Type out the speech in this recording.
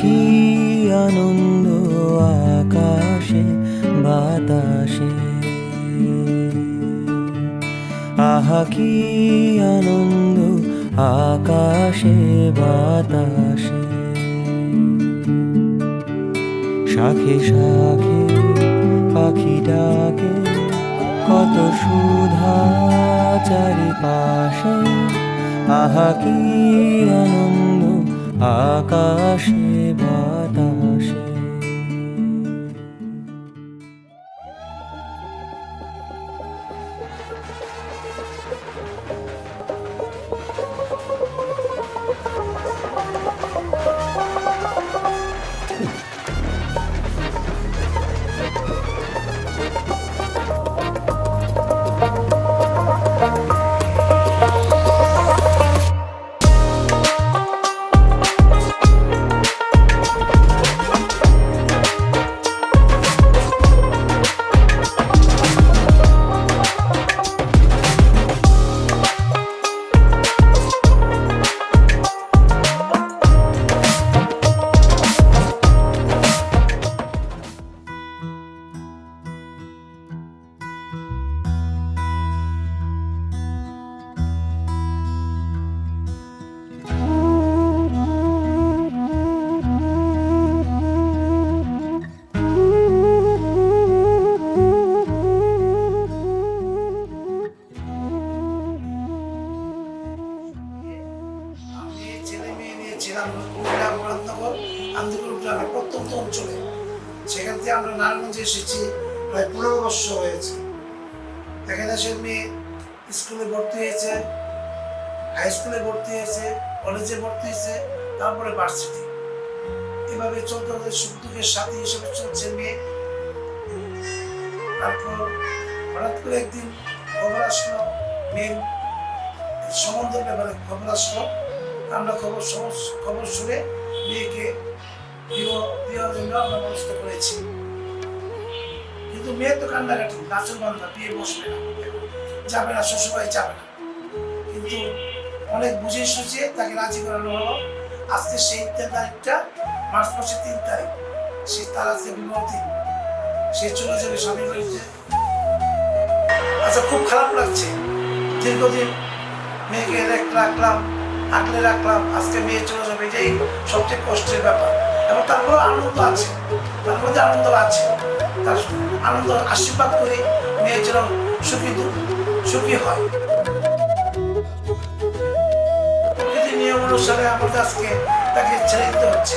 কি আনন্দ আকাশে, বাতাসে? আহা, কি আনন্দ আকাশে, বাতাসে? শাখে শাখে পাখি ডাকে, কত সুধা চারিপাশে। আহা, কি আনন্দ আকাশে বাতাসে। আন্দোলন গ্রামের প্রত্যন্ত অঞ্চলে। সেখান থেকে আমরা নারায়ণগঞ্জে এসেছি, প্রায় পনেরো বৎসর হয়েছে। এখানে সে মেয়ে স্কুলে ভর্তি হয়েছে হাই স্কুলে ভর্তি হয়েছে কলেজে ভর্তি হয়েছে, তারপরে ভার্সিটি এভাবে চলতে চলতে সুখ দুঃখের হিসেবে চলছে মেয়ে। তারপর হঠাৎ করে একদিন খবর আসলো মেয়ে সম্বন্ধের ব্যাপারে খবর আসলো। আমরা খবর খবর শুনে মেয়েকে দেওয়ার জন্য আমরা করেছি কিন্তু মেয়ে তো বিয়ে বসবে না যাবে না শ্বশুরবাড়ি যাবে না কিন্তু অনেক বুঝে সুঝিয়ে তাকে রাজি করানো হলো আজকে সেই তারিখটা মার্চ মাসের তিন তারিখ সে তার আজকে বিবাহ দিন সে চলে যাবে স্বামী বাড়িতে আচ্ছা খুব খারাপ লাগছে দীর্ঘদিন মেয়েকে রেখ- রাখলাম আগলে রাখলাম আজকে মেয়ে চলে যাবে এটাই সবচেয়ে কষ্টের ব্যাপার এবং তারপর আনন্দ আছে। তার মধ্যে আনন্দ আছে, তার আনন্দ আশীর্বাদ করে মেয়ে যেন সুখী সুখী হয়। প্রকৃতির নিয়ম অনুসারে আমাদের আজকে তাকে ছেড়ে দিতে হচ্ছে।